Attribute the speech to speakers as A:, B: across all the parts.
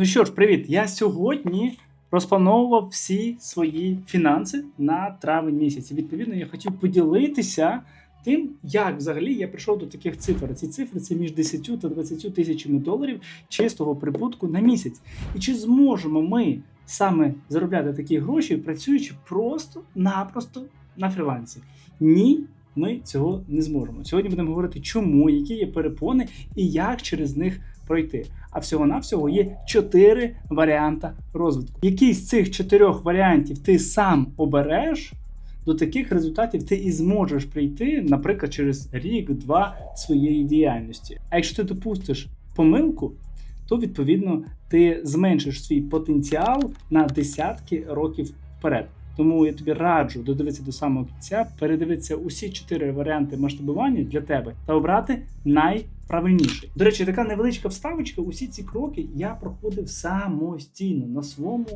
A: Ну що ж, привіт! Я сьогодні розплановував всі свої фінанси на травень місяць. Відповідно я хотів поділитися тим, як взагалі я прийшов до таких цифр. Ці цифри це між 10 та 20 тисячами доларів чистого прибутку на місяць. І чи зможемо ми саме заробляти такі гроші, працюючи просто-напросто на фрілансі? Ні. Ми цього не зможемо. Сьогодні будемо говорити, чому, які є перепони і як через них пройти. А всього-навсього є чотири варіанти розвитку. Який з цих чотирьох варіантів ти сам обереш, до таких результатів ти і зможеш прийти, наприклад, через рік-два своєї діяльності. А якщо ти допустиш помилку, то відповідно ти зменшиш свій потенціал на десятки років вперед. Тому я тобі раджу додивитися до самого кінця, передивитися усі чотири варіанти масштабування для тебе та обрати найправильніший. До речі, така невеличка вставочка. Усі ці кроки я проходив самостійно на своєму,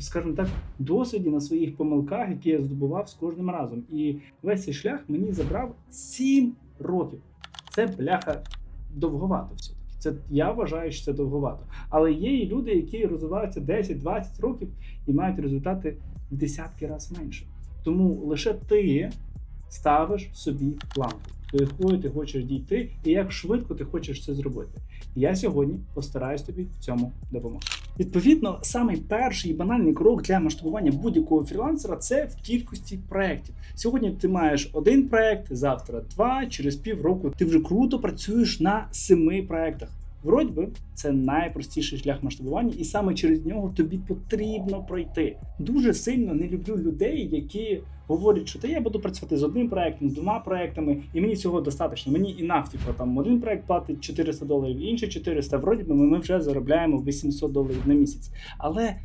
A: скажімо так, досвіді, на своїх помилках, які я здобував з кожним разом. І весь цей шлях мені забрав 7 років. Це бляха довговато все. Це я вважаю, що це довговато. Але є і люди, які розвиваються 10-20 років і мають результати в десятки разів менше. Тому лише ти ставиш собі планку, до якої ти хочеш дійти, і як швидко ти хочеш це зробити. Я сьогодні постараюсь тобі в цьому допомогти. Відповідно, самий перший і банальний крок для масштабування будь-якого фрілансера це в кількості проєктів. Сьогодні ти маєш один проєкт, завтра два, через півроку ти вже круто працюєш на семи проєктах. Вроді би, це найпростіший шлях масштабування, і саме через нього тобі потрібно пройти. Дуже сильно не люблю людей, які говорять, що та я буду працювати з одним проектом, з двома проектами, і мені цього достатньо. Мені і нафтіко там один проект платить 400 доларів, інший 400. Вроді би, ми вже заробляємо 800 доларів на місяць. Але,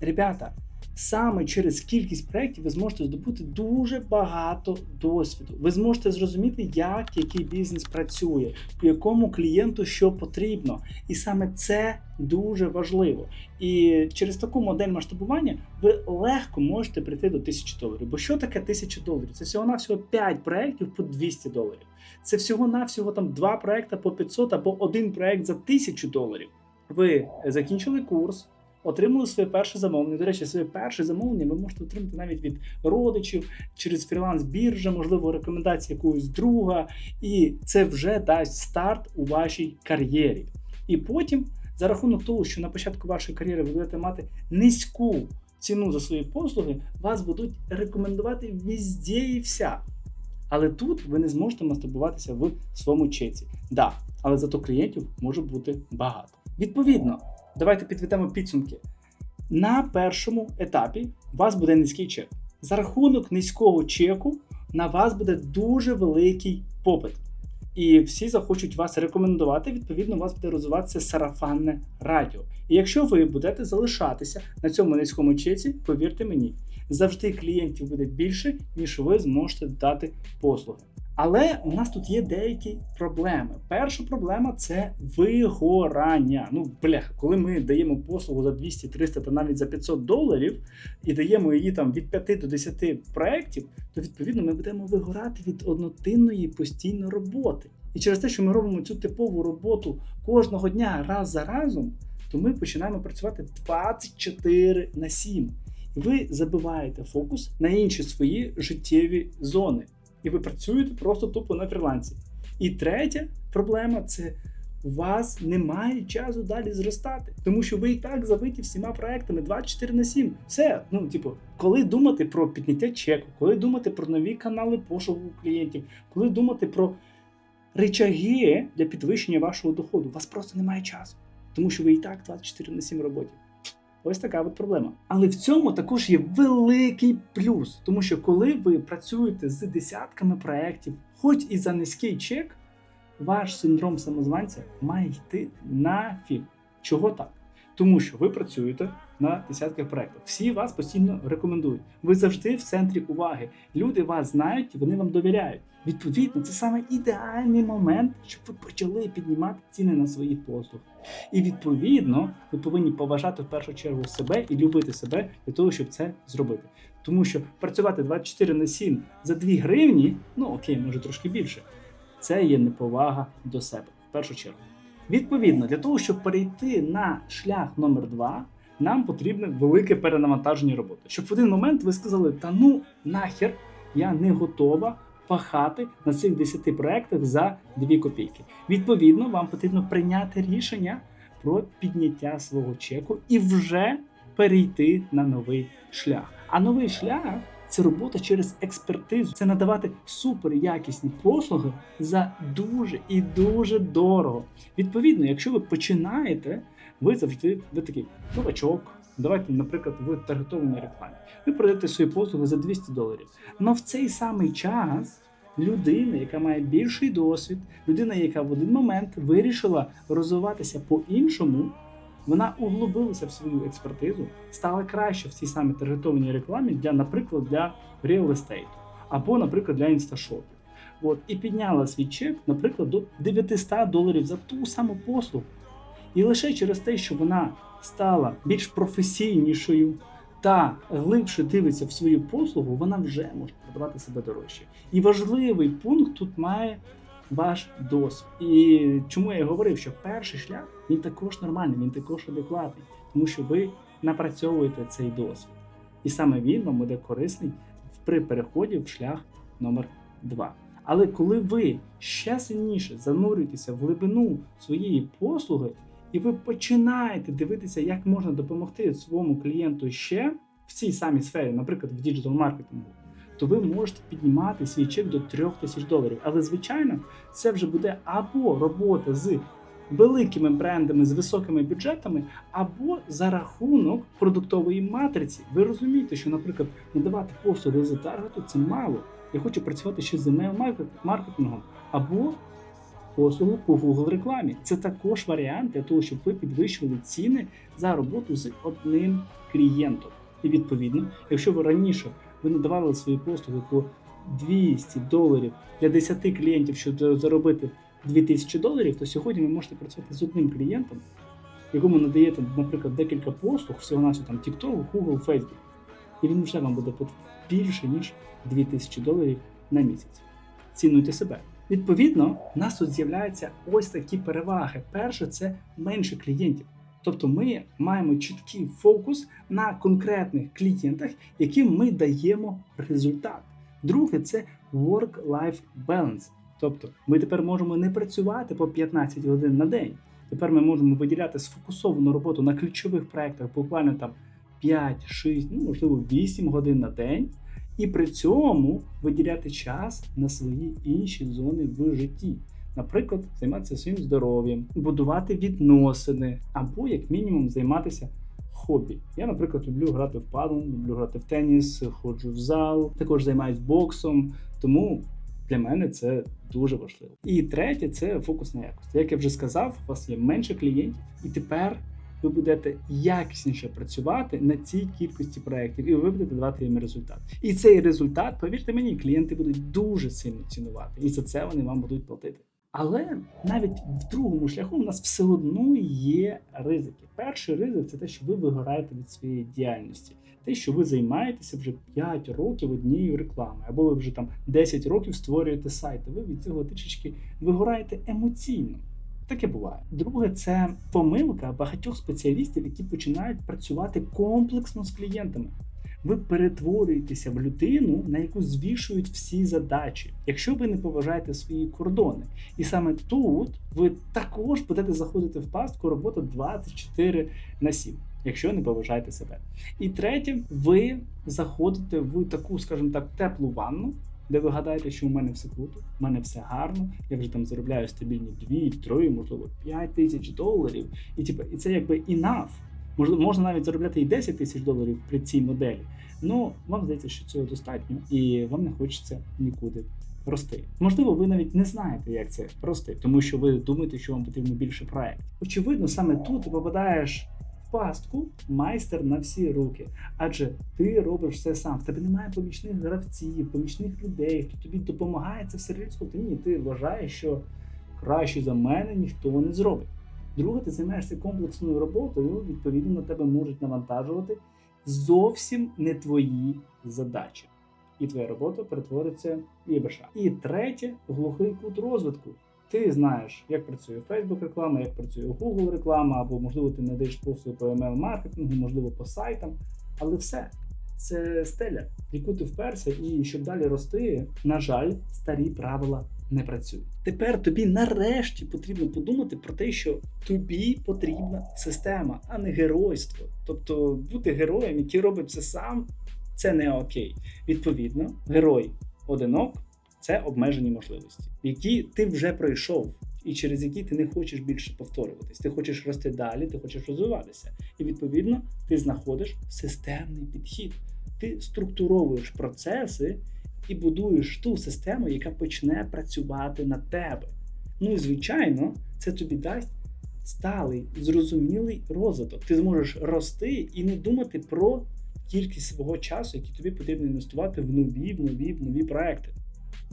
A: ребята. Саме через кількість проєктів ви зможете здобути дуже багато досвіду. Ви зможете зрозуміти, як який бізнес працює, по якому клієнту що потрібно. І саме це дуже важливо. І через таку модель масштабування ви легко можете прийти до 1000 доларів. Бо що таке 1000 доларів? Це всього-навсього 5 проєктів по 200 доларів. Це всього-навсього там 2 проекти по 500 або один проект за 1000 доларів. Ви закінчили курс отримали своє перше замовлення. До речі, своє перше замовлення ви можете отримати навіть від родичів через фріланс-біржа, можливо, рекомендації якогось друга, і це вже дасть старт у вашій кар'єрі. І потім, за рахунок того, що на початку вашої кар'єри ви будете мати низьку ціну за свої послуги, вас будуть рекомендувати везде і вся. Але тут ви не зможете мастурбуватися в своєму чеці. Да, але зато клієнтів може бути багато. Відповідно, давайте підведемо підсумки. На першому етапі у вас буде низький чек. За рахунок низького чеку на вас буде дуже великий попит. І всі захочуть вас рекомендувати, відповідно, у вас буде розвиватися сарафанне радіо. І якщо ви будете залишатися на цьому низькому чеці, повірте мені, завжди клієнтів буде більше, ніж ви зможете дати послуги. Але у нас тут є деякі проблеми. Перша проблема це вигорання. Ну, бляха, коли ми даємо послугу за 200, 300 та навіть за 500 доларів і даємо її там від 5 до 10 проєктів, то відповідно ми будемо вигорати від однотинної постійної роботи. І через те, що ми робимо цю типову роботу кожного дня раз за разом, то ми починаємо працювати 24 на 7. І ви забиваєте фокус на інші свої життєві зони і ви працюєте просто тупо на фрілансі. І третя проблема це у вас немає часу далі зростати, тому що ви і так забиті всіма проектами 24 на 7. Все, ну типу, коли думати про підняття чеку, коли думати про нові канали пошуку клієнтів, коли думати про речаги для підвищення вашого доходу, у вас просто немає часу, тому що ви і так 24 на 7 роботі. Ось така от проблема. Але в цьому також є великий плюс, тому що коли ви працюєте з десятками проєктів, хоч і за низький чек, ваш синдром самозванця має йти нафіг. Чого так? Тому що ви працюєте на десятках проєктів. Всі вас постійно рекомендують. Ви завжди в центрі уваги. Люди вас знають, вони вам довіряють. Відповідно, це саме ідеальний момент, щоб ви почали піднімати ціни на свої послуги. І відповідно, ви повинні поважати в першу чергу себе і любити себе для того, щоб це зробити. Тому що працювати 24 на 7 за 2 гривні, ну окей, може трошки більше, це є неповага до себе в першу чергу. Відповідно, для того, щоб перейти на шлях номер 2 нам потрібне велике перенавантаження роботи. Щоб в один момент ви сказали: та ну нахер, я не готова пахати на цих 10 проектах за 2 копійки. Відповідно, вам потрібно прийняти рішення про підняття свого чеку і вже перейти на новий шлях. А новий шлях це робота через експертизу, це надавати суперякісні послуги за дуже і дуже дорого. Відповідно, якщо ви починаєте, ви завжди ви такий новачок. Давайте, наприклад, в таргетованій рекламі. Ви продаєте свої послуги за 200 доларів. Але в цей самий час людина, яка має більший досвід, людина, яка в один момент вирішила розвиватися по-іншому, вона углубилася в свою експертизу, стала краще в цій самій таргетованій рекламі для, наприклад, для real estate або, наприклад, для інсташопів. От, і підняла свій чек, наприклад, до 900 доларів за ту саму послугу. І лише через те, що вона стала більш професійнішою та глибше дивиться в свою послугу, вона вже може продавати себе дорожче. І важливий пункт тут має ваш досвід. І чому я говорив, що перший шлях він також нормальний, він також адекватний, тому що ви напрацьовуєте цей досвід. І саме він вам буде корисний при переході в шлях номер 2. Але коли ви ще сильніше занурюєтеся в глибину своєї послуги, і ви починаєте дивитися, як можна допомогти своєму клієнту ще в цій самій сфері, наприклад, в діджитал маркетингу, то ви можете піднімати свій чек до 3 тисяч доларів. Але, звичайно, це вже буде або робота з великими брендами з високими бюджетами, або за рахунок продуктової матриці. Ви розумієте, що, наприклад, надавати послуги з таргету це мало. Я хочу працювати ще з email маркетингом або послугу по Google рекламі. Це також варіант для того, щоб ви підвищували ціни за роботу з одним клієнтом. І відповідно, якщо ви раніше ви надавали свої послуги по 200 доларів для 10 клієнтів, щоб заробити 2000 доларів, то сьогодні ви можете працювати з одним клієнтом, якому надаєте, наприклад, декілька послуг, всього на там TikTok, Google, Facebook. І він вже вам буде більше, ніж 2000 доларів на місяць. Цінуйте себе. Відповідно, у нас тут з'являються ось такі переваги. Перше, це менше клієнтів. Тобто ми маємо чіткий фокус на конкретних клієнтах, яким ми даємо результат. Друге, це work-life balance. Тобто ми тепер можемо не працювати по 15 годин на день. Тепер ми можемо виділяти сфокусовану роботу на ключових проектах буквально там 5, 6, ну можливо 8 годин на день, і при цьому виділяти час на свої інші зони в житті. Наприклад, займатися своїм здоров'ям, будувати відносини, або, як мінімум, займатися хобі. Я, наприклад, люблю грати в падл, люблю грати в теніс, ходжу в зал, також займаюся боксом. Тому для мене це дуже важливо. І третє це фокус на якості. Як я вже сказав, у вас є менше клієнтів, і тепер ви будете якісніше працювати на цій кількості проєктів, і ви будете давати їм результат. І цей результат, повірте мені, клієнти будуть дуже сильно цінувати, і за це вони вам будуть платити. Але навіть в другому шляху у нас все одно є ризики. Перший ризик це те, що ви вигораєте від своєї діяльності, те, що ви займаєтеся вже 5 років однією рекламою, або ви вже там 10 років створюєте сайти. Ви від цього трішечки вигораєте емоційно. Таке буває. Друге, це помилка багатьох спеціалістів, які починають працювати комплексно з клієнтами. Ви перетворюєтеся в людину, на яку звішують всі задачі, якщо ви не поважаєте свої кордони. І саме тут ви також будете заходити в пастку роботи 24 на 7, якщо не поважаєте себе. І третє, ви заходите в таку, скажімо так, теплу ванну де ви гадаєте, що у мене все круто, у мене все гарно, я вже там заробляю стабільні 2, 3, можливо, 5 тисяч доларів. І типу, і це якби enough. Можна навіть заробляти і 10 тисяч доларів при цій моделі. Ну вам здається, що цього достатньо, і вам не хочеться нікуди рости. Можливо, ви навіть не знаєте, як це рости, тому що ви думаєте, що вам потрібно більше проєктів. Очевидно, саме тут ти попадаєш пастку майстер на всі руки. Адже ти робиш все сам. В тебе немає помічних гравців, помічних людей, хто тобі допомагає це все реалізувати. Ні, ти вважаєш, що краще за мене ніхто не зробить. Друге, ти займаєшся комплексною роботою, відповідно на тебе можуть навантажувати зовсім не твої задачі. І твоя робота перетвориться в ЄБШ. І третє глухий кут розвитку ти знаєш, як працює Facebook реклама, як працює Google реклама, або можливо ти надаєш послуги по email маркетингу, можливо, по сайтам, але все. Це стеля, в яку ти вперся, і щоб далі рости, на жаль, старі правила не працюють. Тепер тобі нарешті потрібно подумати про те, що тобі потрібна система, а не геройство. Тобто бути героєм, який робить все сам, це не окей. Відповідно, герой одинок це обмежені можливості, які ти вже пройшов. І через які ти не хочеш більше повторюватись. Ти хочеш рости далі, ти хочеш розвиватися. І відповідно ти знаходиш системний підхід. Ти структуровуєш процеси і будуєш ту систему, яка почне працювати на тебе. Ну і звичайно, це тобі дасть сталий, зрозумілий розвиток. Ти зможеш рости і не думати про кількість свого часу, який тобі потрібно інвестувати в нові, в нові, в нові проекти.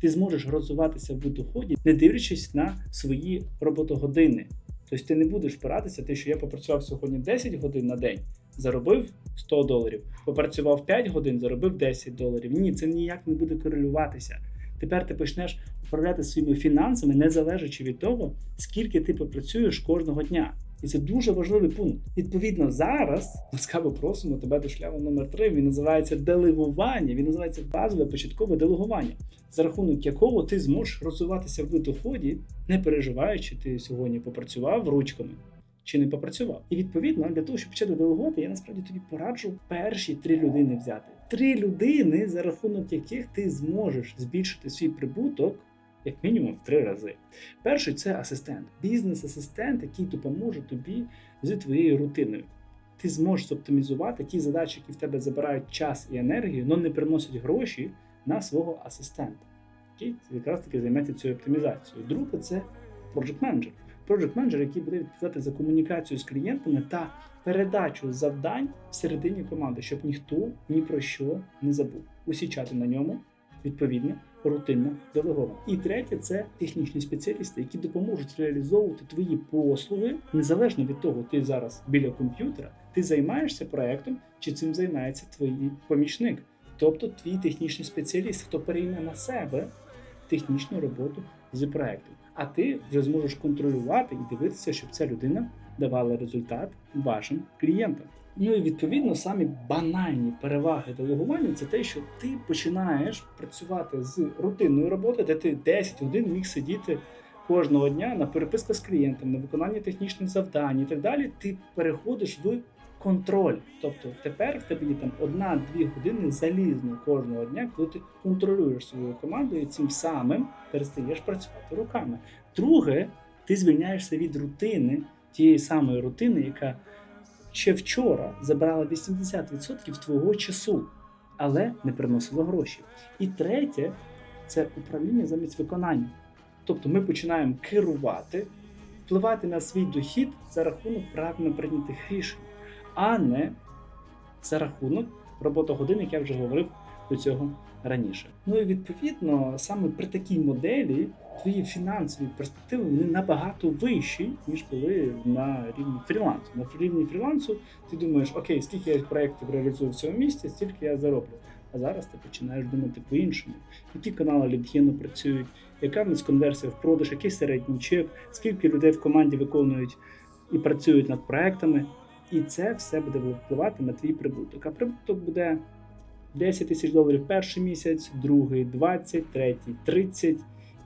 A: Ти зможеш розвиватися в доході, не дивлячись на свої роботогодини. Тобто ти не будеш впиратися, те, що я попрацював сьогодні 10 годин на день, заробив 100 доларів, попрацював 5 годин, заробив 10 доларів. Ні, це ніяк не буде корелюватися. Тепер ти почнеш управляти своїми фінансами, не залежачи від того, скільки ти попрацюєш кожного дня. І це дуже важливий пункт. Відповідно, зараз ласкаво просимо тебе до шляху номер 3 Він називається делегування. Він називається базове початкове делегування, за рахунок якого ти зможеш розвиватися в доході, не переживаючи, ти сьогодні попрацював ручками чи не попрацював. І відповідно для того, щоб почати делегувати, я насправді тобі пораджу перші три людини взяти. Три людини, за рахунок яких ти зможеш збільшити свій прибуток. Як мінімум в три рази. Перший це асистент, бізнес-асистент, який допоможе тобі з твоєю рутиною. Ти зможеш оптимізувати ті задачі, які в тебе забирають час і енергію, але не приносять гроші на свого асистента, який якраз таки займається цією оптимізацією. Друге це project менеджер project менеджер який буде відповідати за комунікацію з клієнтами та передачу завдань всередині команди, щоб ніхто ні про що не забув. Усі чати на ньому відповідно рутинно делеговані. І третє це технічні спеціалісти, які допоможуть реалізовувати твої послуги незалежно від того, ти зараз біля комп'ютера, ти займаєшся проектом, чи цим займається твій помічник, тобто твій технічний спеціаліст, хто перейме на себе технічну роботу з проектом. А ти вже зможеш контролювати і дивитися, щоб ця людина давала результат вашим клієнтам. Ну і відповідно самі банальні переваги делегування це те, що ти починаєш працювати з рутинної роботи, де ти 10 годин міг сидіти кожного дня на переписках з клієнтом, на виконанні технічних завдань і так далі. Ти переходиш в контроль. Тобто тепер в тебе є там одна-дві години залізно кожного дня, коли ти контролюєш свою команду і цим самим перестаєш працювати руками. Друге, ти звільняєшся від рутини, тієї самої рутини, яка ще вчора забрала 80% твого часу, але не приносила гроші. І третє це управління замість виконання. Тобто ми починаємо керувати, впливати на свій дохід за рахунок правильно прийнятих рішень, а не за рахунок роботи годин, як я вже говорив до цього раніше. Ну і відповідно, саме при такій моделі твої фінансові перспективи вони набагато вищі, ніж коли на рівні фрілансу. На рівні фрілансу ти думаєш, окей, скільки я проєктів реалізую в цьому місці, стільки я зароблю. А зараз ти починаєш думати по-іншому, які канали LinkedIn працюють, яка в нас конверсія в продаж, який середній чек, скільки людей в команді виконують і працюють над проектами. І це все буде впливати на твій прибуток. А прибуток буде 10 тисяч доларів перший місяць, другий 20, третій 30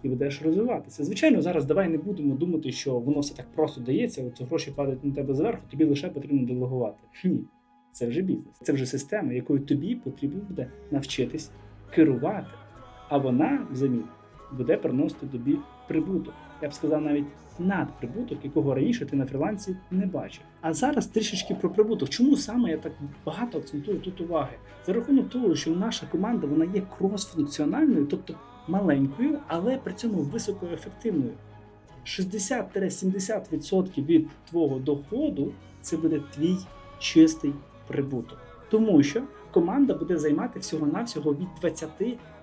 A: і будеш розвиватися. Звичайно, зараз давай не будемо думати, що воно все так просто дається, оце гроші падають на тебе зверху, тобі лише потрібно делегувати. Ні, це вже бізнес. Це вже система, якою тобі потрібно буде навчитись керувати. А вона взамін буде приносити тобі прибуток. Я б сказав навіть надприбуток, якого раніше ти на фрілансі не бачив. А зараз трішечки про прибуток. Чому саме я так багато акцентую тут уваги? За рахунок того, що наша команда вона є кросфункціональною, тобто маленькою, але при цьому високоефективною. 60-70% від твого доходу це буде твій чистий прибуток. Тому що команда буде займати всього-навсього від 20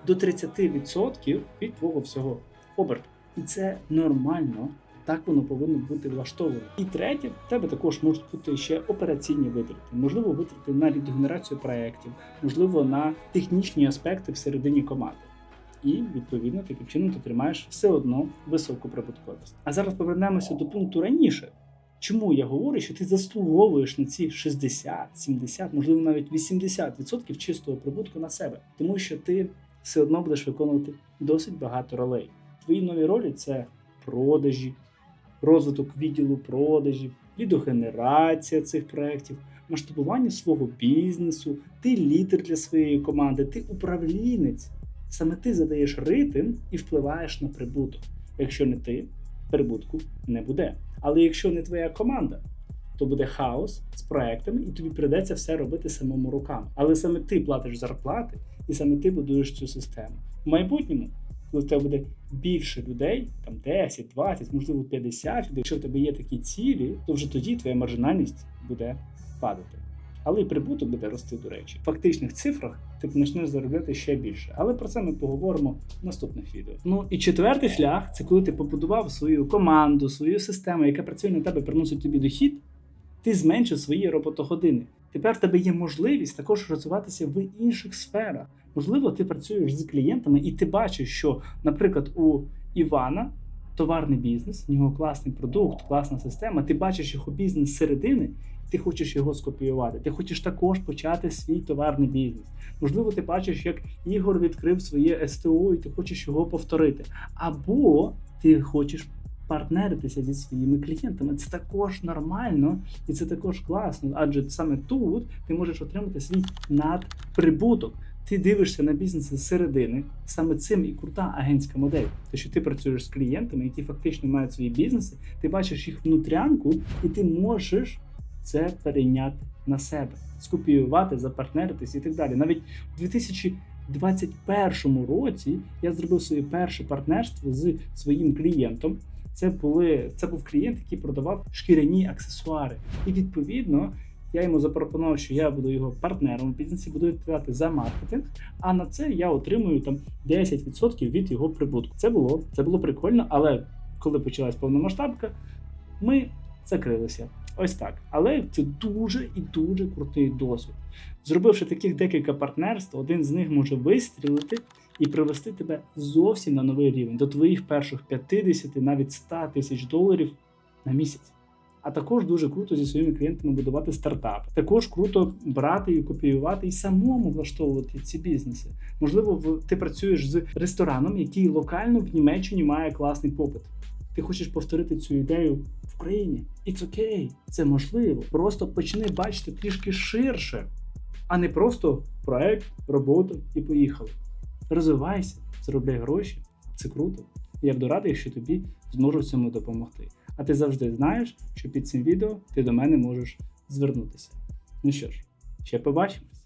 A: до 30% від твого всього оберту. І це нормально. Так воно повинно бути влаштовано. І третє, в тебе також можуть бути ще операційні витрати, можливо, витрати на лідогенерацію проєктів, можливо, на технічні аспекти всередині команди. І відповідно таким чином ти тримаєш все одно високу прибутковість. А зараз повернемося до пункту раніше. Чому я говорю, що ти заслуговуєш на ці 60, 70, можливо навіть 80% чистого прибутку на себе, тому що ти все одно будеш виконувати досить багато ролей. Твої нові ролі це продажі, розвиток відділу продажів, лідогенерація цих проєктів, масштабування свого бізнесу, ти лідер для своєї команди, ти управлінець. Саме ти задаєш ритм і впливаєш на прибуток. Якщо не ти, прибутку не буде. Але якщо не твоя команда, то буде хаос з проектами, і тобі прийдеться все робити самому руками. Але саме ти платиш зарплати, і саме ти будуєш цю систему. В майбутньому, коли в тебе буде більше людей, там 10, 20, можливо 50 людей, якщо в тебе є такі цілі, то вже тоді твоя маржинальність буде падати. Але і прибуток буде рости, до речі. В фактичних цифрах ти почнеш заробляти ще більше. Але про це ми поговоримо в наступних відео. Ну і четвертий шлях це коли ти побудував свою команду, свою систему, яка працює на тебе, приносить тобі дохід. Ти зменшив свої роботогодини. Тепер в тебе є можливість також розвиватися в інших сферах. Можливо, ти працюєш з клієнтами, і ти бачиш, що, наприклад, у Івана товарний бізнес, у нього класний продукт, класна система. Ти бачиш його бізнес зсередини, ти хочеш його скопіювати. Ти хочеш також почати свій товарний бізнес. Можливо, ти бачиш, як Ігор відкрив своє СТО, і ти хочеш його повторити. Або ти хочеш партнеритися зі своїми клієнтами. Це також нормально і це також класно, адже саме тут ти можеш отримати свій надприбуток. Ти дивишся на бізнес з середини, саме цим і крута агентська модель. Те, що ти працюєш з клієнтами, які фактично мають свої бізнеси, ти бачиш їх внутрянку, і ти можеш це перейняти на себе, скопіювати, запартнеритись і так далі. Навіть у 2021 році я зробив своє перше партнерство з своїм клієнтом. Це були це був клієнт, який продавав шкіряні аксесуари. І відповідно я йому запропонував, що я буду його партнером в бізнесі, буду відповідати за маркетинг. А на це я отримую там 10% від його прибутку. Це було це було прикольно, але коли почалась повномасштабка, ми закрилися. Ось так. Але це дуже і дуже крутий досвід. Зробивши таких декілька партнерств, один з них може вистрілити і привести тебе зовсім на новий рівень до твоїх перших 50, навіть 100 тисяч доларів на місяць. А також дуже круто зі своїми клієнтами будувати стартап. Також круто брати і копіювати і самому влаштовувати ці бізнеси. Можливо, ти працюєш з рестораном, який локально в Німеччині має класний попит. Ти хочеш повторити цю ідею в Україні. It's okay, це можливо. Просто почни бачити трішки ширше, а не просто проект, роботу і поїхали. Розвивайся, заробляй гроші, це круто. Я буду радий, що тобі зможу цьому допомогти. А ти завжди знаєш, що під цим відео ти до мене можеш звернутися. Ну що ж, ще побачимось.